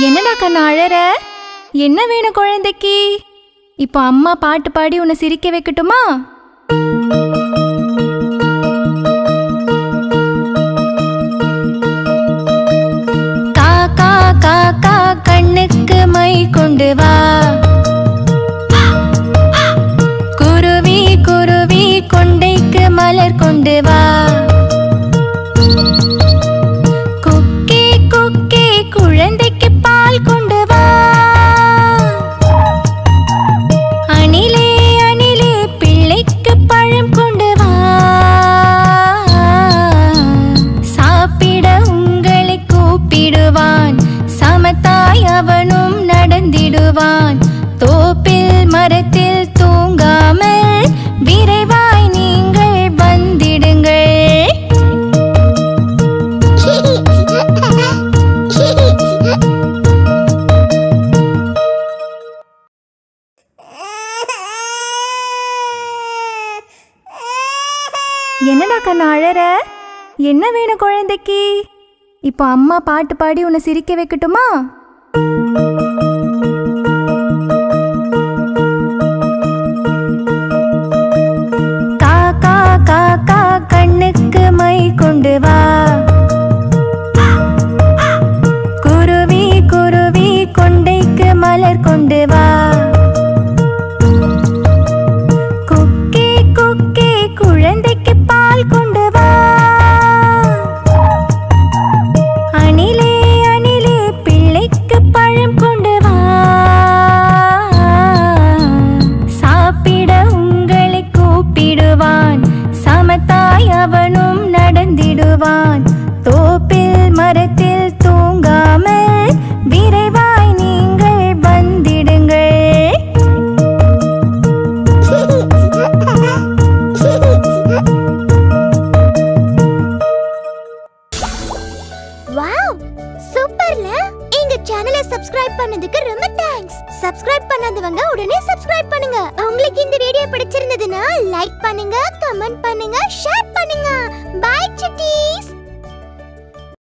என்னடா கண்ணா அழற? என்ன வேணும் குழந்தைக்கு? இப்போ அம்மா பாட்டு பாடி உன்னை சிரிக்க வைக்கட்டுமா? காக்கா காக்கா கண்ணுக்கு மை கொண்டு வா. குருவி குருவி கொண்டைக்கு மலர் கொண்டு வா. நடந்திடுவான் தோப்பில் மரத்தில் தூங்காமல் விரைவாய் நீங்கள் வந்திடுங்கள். என்னடா கண்ணா அழற? என்ன வேணும் குழந்தைக்கு? இப்போ அம்மா பாட்டு பாடி உன்னை சிரிக்க வைக்கட்டுமா? நடந்திடுவான் தோப்பில் மரத்தில் தூங்காமல் விரைவாய் நீங்கள் வந்திடுங்கள். வாவ் சூப்பர்ல. எங்க சேனலை சப்ஸ்கிரைப் பண்ணதுக்கு ரொம்ப தேங்க்ஸ் சப்ஸ்கிரைப் பண்ணாதவங்க உடனே சப்ஸ்கிரைப் பண்ணுங்க. உங்களுக்கு இந்த வீடியோ பிடிச்சிருந்ததுன்னா லைக் பண்ணுங்க கமெண்ட் பண்ணுங்க ஷேர் பண்ணுங்க. By cities